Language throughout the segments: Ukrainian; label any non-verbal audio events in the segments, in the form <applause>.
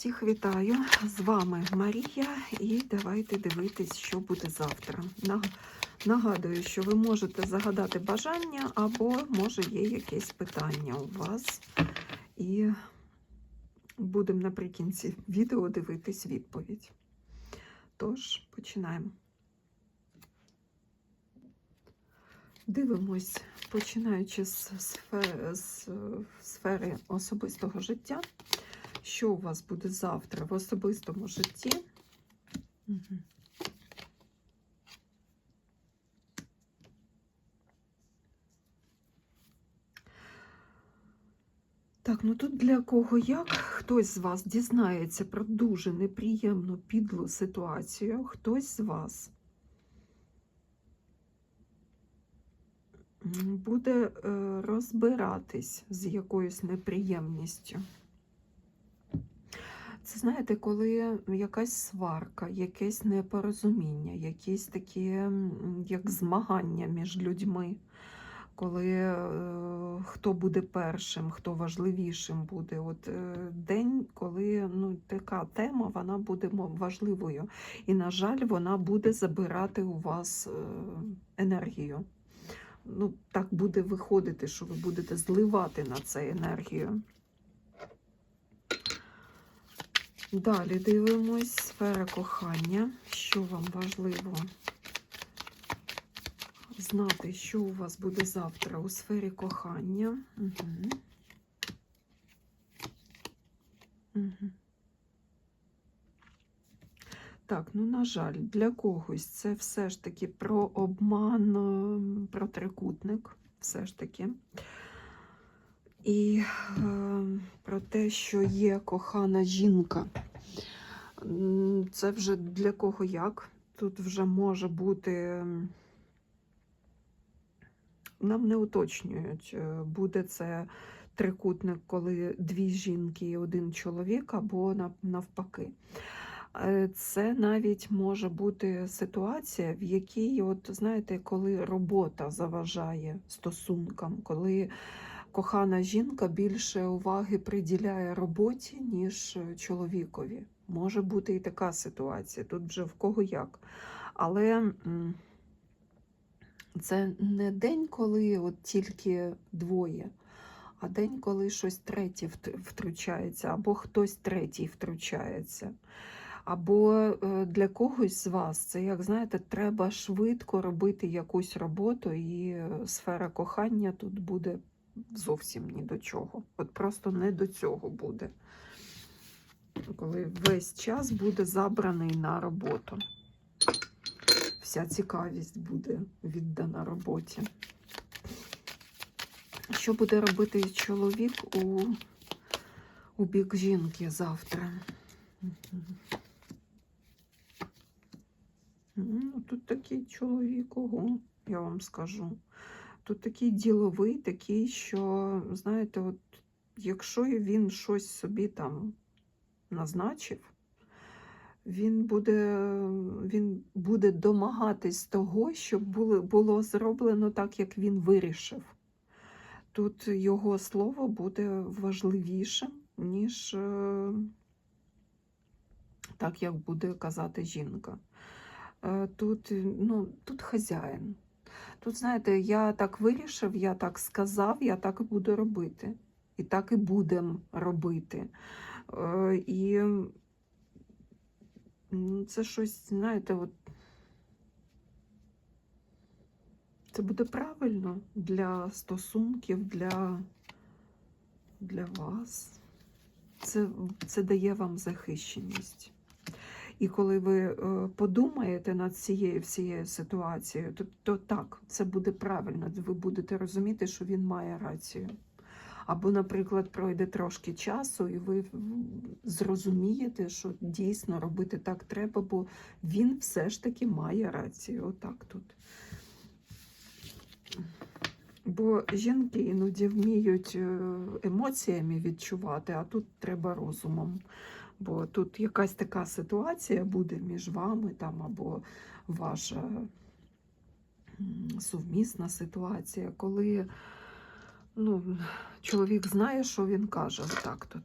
Всіх вітаю! З вами Марія, і давайте дивитись, що буде завтра. Нагадую, що ви можете загадати бажання, або може є якесь питання у вас. І будемо наприкінці відео дивитись відповідь. Тож, починаємо. Дивимось, починаючи з сфери, особистого життя. Що у вас буде завтра в особистому житті? Угу. Так, ну тут для кого як хтось з вас дізнається про дуже неприємну підлу ситуацію, хтось з вас буде е, розбиратись з якоюсь неприємністю. Це знаєте, коли якась сварка, якесь непорозуміння, якісь такі як змагання між людьми, коли е, хто буде першим, хто важливішим буде. От е, день, коли ну, така тема, вона буде важливою. І, на жаль, вона буде забирати у вас е, енергію. Ну, так буде виходити, що ви будете зливати на це енергію. Далі дивимось сфера кохання. Що вам важливо знати, що у вас буде завтра у сфері кохання? Угу. Так, ну, на жаль, для когось це все ж таки про обман, про трикутник, все ж таки. І е, про те, що є кохана жінка. Це вже для кого як. Тут вже може бути. Нам не уточнюють, е, буде це трикутник, коли дві жінки і один чоловік, або навпаки. Е, Це навіть може бути ситуація, в якій, от знаєте, коли робота заважає стосункам, коли кохана жінка більше уваги приділяє роботі, ніж е, чоловікові. Може бути і така ситуація, тут вже в кого як. Але це не день, коли от тільки двоє, а день, коли щось третє втручається, або хтось третій втручається. Або е, для когось з вас це, як знаєте, треба швидко робити якусь роботу, і е, сфера кохання тут буде зовсім ні до чого. От просто не до цього буде. Коли весь час буде забраний на роботу. Вся цікавість буде віддана роботі. Що буде робити чоловік у, у бік жінки завтра? Ну, тут такий чоловік, ого, я вам скажу. Тут такий діловий, такий, що, знаєте, от якщо він щось собі там назначив, він буде, він буде домагатись того, щоб було, зроблено так, як він вирішив. Тут його слово буде важливішим, ніж е, так, як буде казати жінка. Е, Тут, ну, тут хазяїн. Тут, знаєте, я так вирішив, я так сказав, я так і буду робити. І так і будемо робити. Е, І це щось, знаєте, от це буде правильно для стосунків, для, для вас. Це, це дає вам захищеність. І коли ви е, подумаєте над цією всією ситуацією, то, то так, це буде правильно. Ви будете розуміти, що він має рацію. Або, наприклад, пройде трошки часу, і ви зрозумієте, що дійсно робити так треба, бо він все ж таки має рацію. Отак тут. Бо жінки іноді вміють е, емоціями відчувати, а тут треба розумом. Бо тут якась така ситуація буде між вами там, або ваша сумісна ситуація, коли ну, чоловік знає, що він каже. Отак тут.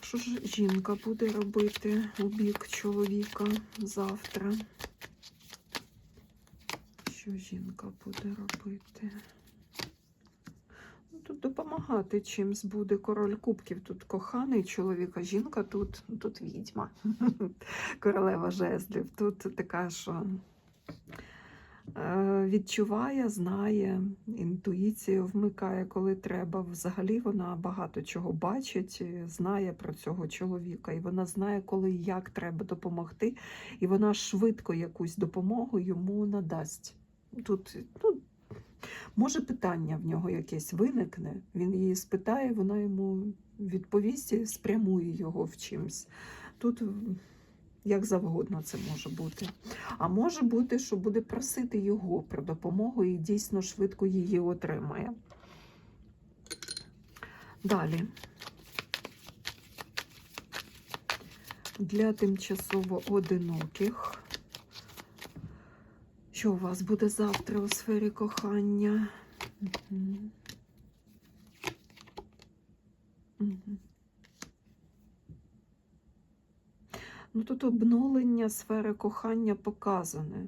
Що ж жінка буде робити у бік чоловіка завтра? Що жінка буде робити? Тут допомагати чимсь буде король кубків. Тут коханий чоловік, а жінка тут, тут відьма. <laughs> Королева жезлів. Тут така, що е, відчуває, знає, інтуїцію вмикає, коли треба. Взагалі вона багато чого бачить, знає про цього чоловіка, і вона знає, коли і як треба допомогти, і вона швидко якусь допомогу йому надасть. Тут ну, може питання в нього якесь виникне, він її спитає, вона йому відповість і спрямує його в чимсь. Тут як завгодно це може бути. А може бути, що буде просити його про допомогу і дійсно швидко її отримає. Далі. Для тимчасово одиноких. Що у вас буде завтра у сфері кохання? Мгм. Мгм. Ну, тут обнулення сфери кохання показане.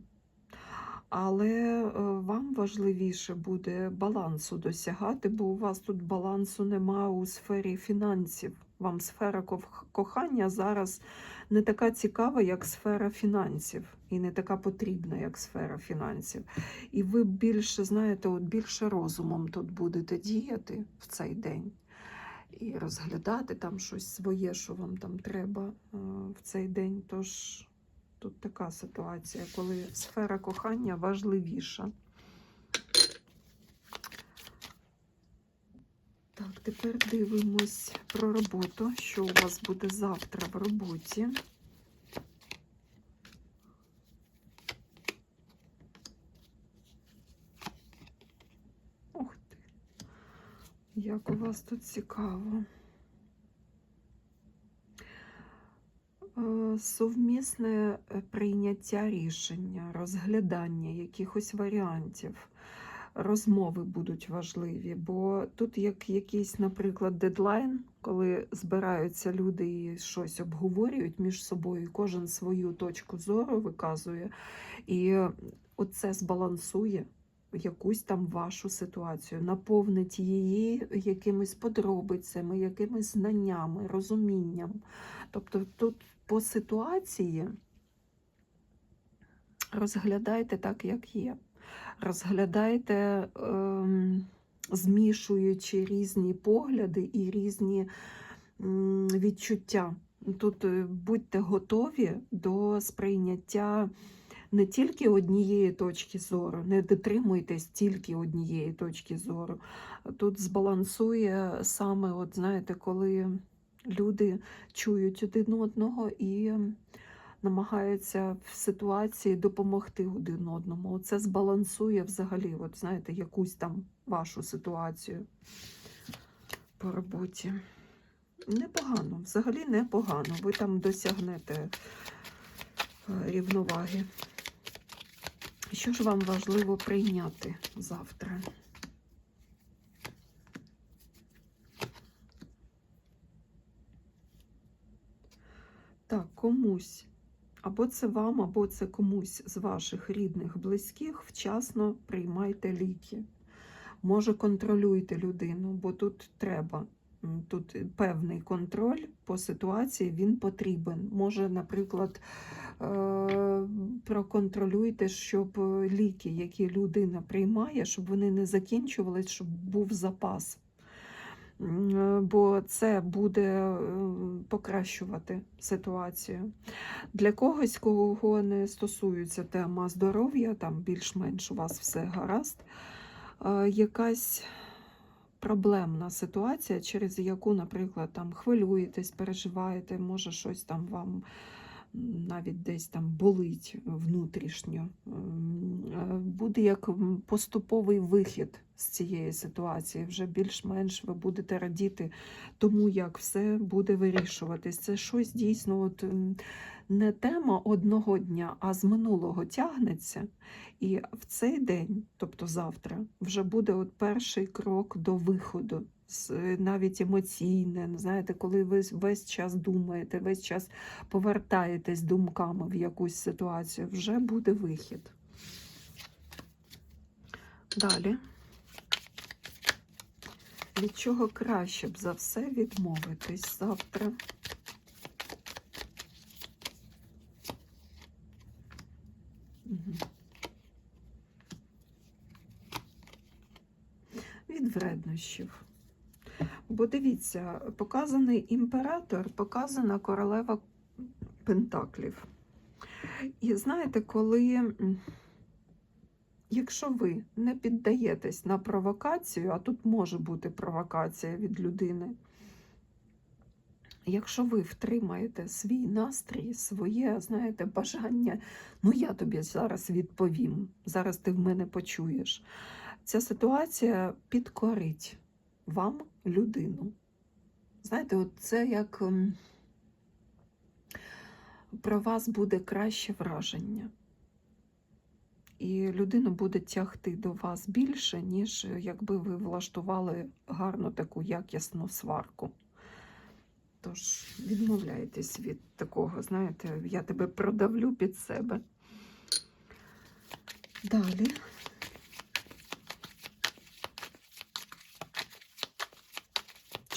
Але е, вам важливіше буде балансу досягати, бо у вас тут балансу немає у сфері фінансів. Вам сфера кохання зараз не така цікава, як сфера фінансів, і не така потрібна, як сфера фінансів. І ви більше, знаєте, от більше розумом тут будете діяти в цей день і розглядати там щось своє, що вам там треба е, в цей день. Тож тут така ситуація, коли сфера кохання важливіша. Так, тепер дивимось про роботу, що у вас буде завтра в роботі. Ух ти, як у вас тут цікаво. Е, Совмісне е, прийняття рішення, розглядання якихось варіантів, розмови будуть важливі, бо тут як якийсь, наприклад, дедлайн, коли збираються люди і щось обговорюють між собою, кожен свою точку зору виказує, і оце збалансує якусь там вашу ситуацію, наповнить її якимись подробицями, якимись знаннями, розумінням. Тобто тут по ситуації розглядайте так, як є. Розглядайте, ем, змішуючи різні погляди і різні відчуття. Тут е, будьте готові до сприйняття не тільки однієї точки зору, не дотримуйтесь тільки однієї точки зору. Тут збалансує саме, от знаєте, коли люди чують один одного і намагаються в ситуації допомогти один одному. Це збалансує взагалі, от знаєте, якусь там вашу ситуацію по роботі. Непогано, взагалі непогано. Ви там досягнете е, рівноваги. Що ж вам важливо прийняти завтра? Так, комусь. Або це вам, або це комусь з ваших рідних, близьких, вчасно приймайте ліки. Може, контролюйте людину, бо тут треба. Тут певний контроль по ситуації він потрібен. Може, наприклад, е, проконтролюйте, щоб ліки, які людина приймає, щоб вони не закінчувались, щоб був запас. Е, Бо це буде е, покращувати ситуацію. Для когось, кого не стосується тема здоров'я, там більш-менш у вас все гаразд, е, якась проблемна ситуація, через яку, наприклад, там хвилюєтесь, переживаєте, може щось там вам навіть десь там болить внутрішньо. Е, Буде як поступовий вихід з цієї ситуації. Вже більш-менш ви будете радіти тому, як все буде вирішуватись. Це щось дійсно от, не тема одного дня, а з минулого тягнеться. І в цей день, тобто завтра, вже буде от перший крок до виходу навіть емоційне, знаєте, коли ви весь час думаєте, весь час повертаєтесь думками в якусь ситуацію, вже буде вихід. Далі. Від чого краще б за все відмовитись завтра? Від вреднощів. Бо дивіться, показаний імператор, показана королева Пентаклів. І знаєте, коли, якщо ви не піддаєтесь на провокацію, а тут може бути провокація від людини, якщо ви втримаєте свій настрій, своє, знаєте, бажання, ну я тобі зараз відповім, зараз ти в мене почуєш. Ця ситуація підкорить вам людину. Знаєте, от це як ем, про вас буде краще враження. І людина буде тягти до вас більше, ніж якби ви влаштували гарну таку якісну сварку. Тож відмовляйтесь від такого, знаєте, я тебе продавлю під себе. Далі.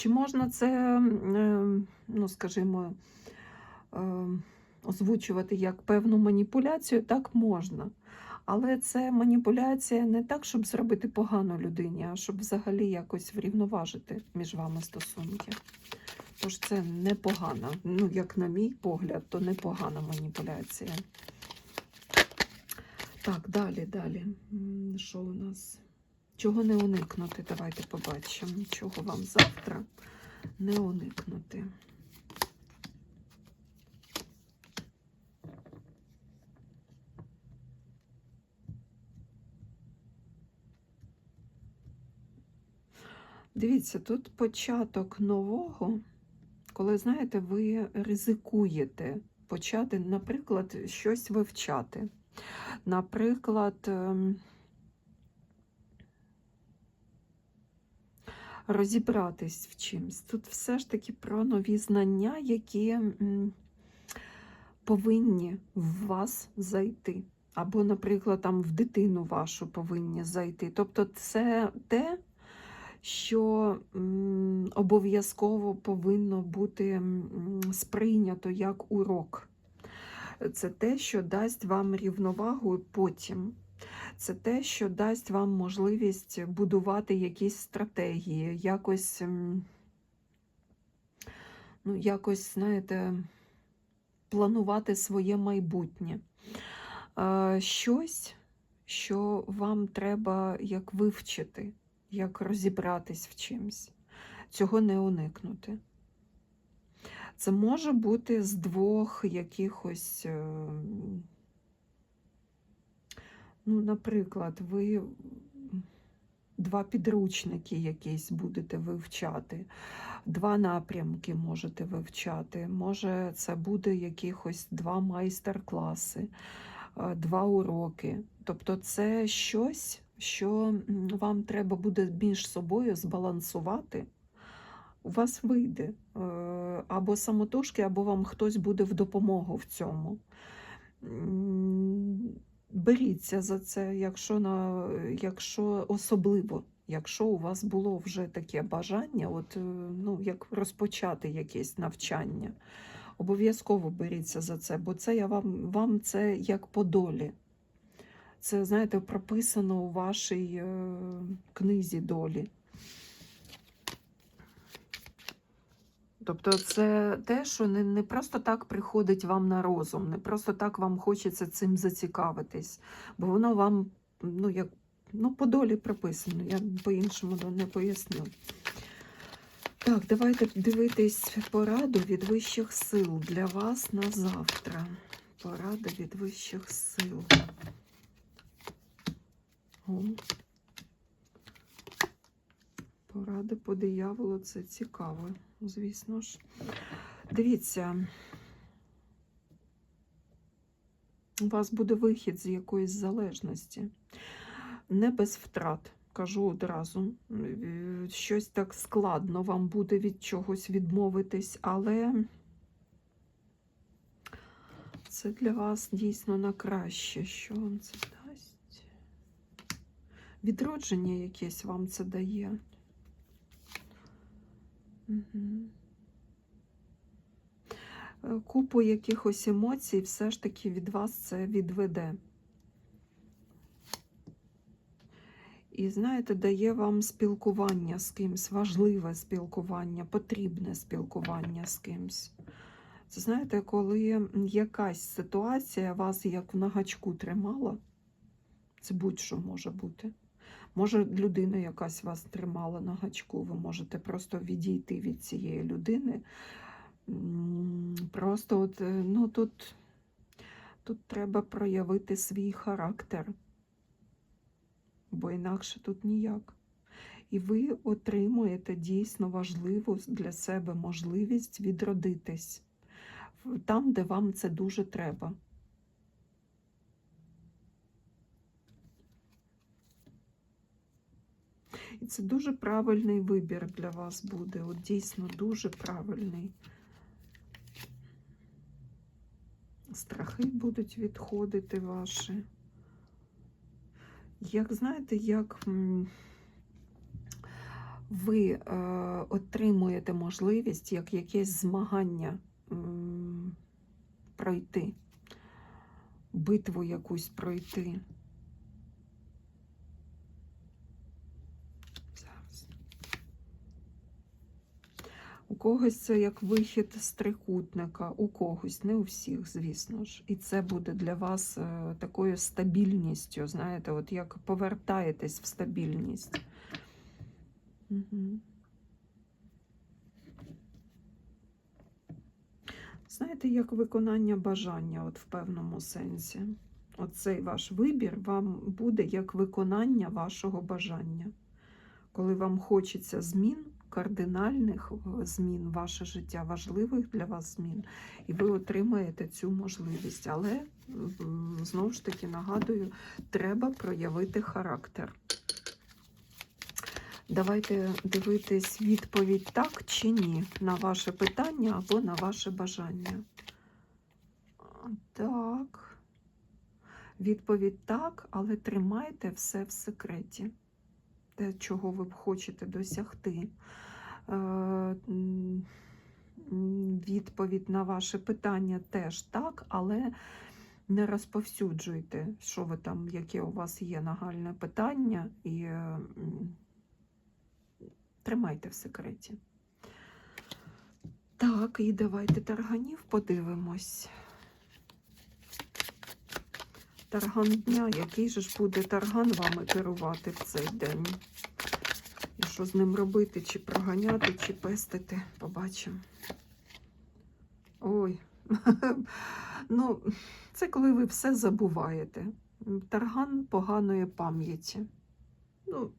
Чи можна це, е, ну, скажімо, е, озвучувати як певну маніпуляцію? Так можна. Але це маніпуляція не так, щоб зробити погано людині, а щоб взагалі якось врівноважити між вами стосунки. Тож це непогана, ну, як на мій погляд, то непогана маніпуляція. Так, далі, далі. Що у нас? Чого не уникнути? Давайте побачимо. Чого вам завтра не уникнути. Дивіться, тут початок нового, коли, знаєте, ви ризикуєте почати, наприклад, щось вивчати. Наприклад, розібратись в чимсь. Тут все ж таки про нові знання, які повинні в вас зайти. Або, наприклад, там в дитину вашу повинні зайти. Тобто, це те, що обов'язково повинно бути сприйнято як урок. Це те, що дасть вам рівновагу потім. Це те, що дасть вам можливість будувати якісь стратегії, якось, ну, якось, знаєте, планувати своє майбутнє. Е, Щось, що вам треба як вивчити, як розібратись в чимсь. Цього не уникнути. Це може бути з двох якихось, е, ну, наприклад, ви два підручники якісь будете вивчати, два напрямки можете вивчати. Може, це буде якихось два майстер-класи, е, два уроки. Тобто, це щось, що вам треба буде між собою збалансувати у вас вийде. Е, Або самотужки, або вам хтось буде в допомогу в цьому. Беріться за це, якщо, на, якщо особливо, якщо у вас було вже таке бажання, от, е, ну, як розпочати якесь навчання. Обов'язково беріться за це, бо це я вам, вам це як по долі. Це, знаєте, прописано у вашій е, книзі долі. Тобто це те, що не, не просто так приходить вам на розум, не просто так вам хочеться цим зацікавитись, бо воно вам ну, як, ну, по долі прописано, я по-іншому не поясню. Так, давайте дивитись пораду від вищих сил для вас на завтра. Порада від вищих сил. О. Поради по дияволу це цікаво, звісно ж. Дивіться, у вас буде вихід з якоїсь залежності. Не без втрат. кажу одразу. Щось так складно вам буде від чогось відмовитись, але це для вас дійсно на краще. Що вам це дасть? Відродження якесь вам це дає. Угу. Купу якихось емоцій все ж таки від вас це відведе. І знаєте, дає вам спілкування з кимсь, важливе спілкування, потрібне спілкування з кимсь. Це знаєте, коли якась ситуація вас як на гачку тримала, це будь-що може бути. Може, людина якась вас тримала на гачку, ви можете просто відійти від цієї людини. Просто от, е, ну, тут, тут треба проявити свій характер бо інакше тут ніяк. І ви отримуєте дійсно важливу для себе можливість відродитись там, де вам це дуже треба. І це дуже правильний вибір для вас буде. От дійсно дуже правильний. Страхи будуть відходити ваші як знаєте, як ви е, отримуєте можливість як якесь змагання м, пройти, битву якусь пройти. У когось це як вихід з трикутника, у когось, не у всіх, звісно ж. І це буде для вас е, такою стабільністю, знаєте, от як повертаєтесь в стабільність. Угу. Знаєте, як виконання бажання, от в певному сенсі. Оцей ваш вибір вам буде як виконання вашого бажання. Коли вам хочеться змін, кардинальних е, змін ваше життя, важливих для вас змін, і ви отримаєте цю можливість. Але знову ж таки нагадую, треба проявити характер. Давайте дивитись відповідь так чи ні на ваше питання або на ваше бажання. Так. Відповідь так, але тримайте все в секреті. Те, чого ви хочете досягти. Е, Відповідь на ваше питання теж так, але не розповсюджуйте, що ви там, яке у вас є нагальне питання, і е, тримайте в секреті. Так, і давайте тарганів подивимось. Тарган дня, який же ж буде тарган вами керувати в цей день? І що з ним робити? Чи проганяти, чи пестити? Побачимо. Ой. <laughs> ну, це коли ви все забуваєте. Тарган поганої пам'яті. Ну,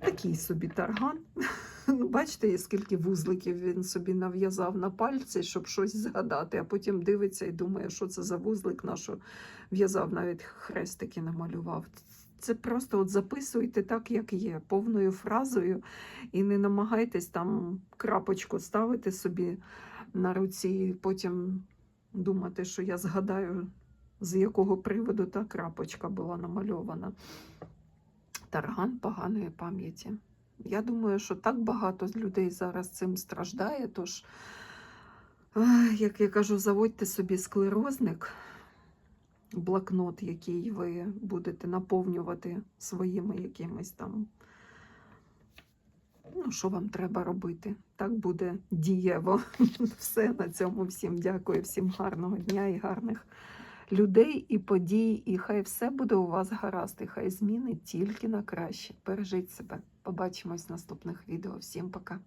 такий собі тарган. <laughs> <laughs> Ну, бачите, скільки вузликів він собі нав'язав на пальці, щоб щось згадати, а потім дивиться і думає, що це за вузлик, на що в'язав, навіть хрестики намалював. Це просто от записуйте так, як є, повною фразою, і не намагайтесь там крапочку ставити собі на руці, і потім думати, що я згадаю, з якого приводу та крапочка була намальована. Тарган поганої пам'яті. Я думаю, що так багато людей зараз цим страждає. Тож, як я кажу, заводьте собі склерозник, блокнот, який ви будете наповнювати своїми якимись там. Ну, що вам треба робити? Так буде дієво. <laughs> Все на цьому всім дякую, всім гарного дня і гарних людей і подій. І хай все буде у вас гаразд, і хай зміни тільки на краще. Бережіть себе. Побачимось в наступних відео. Всім пока.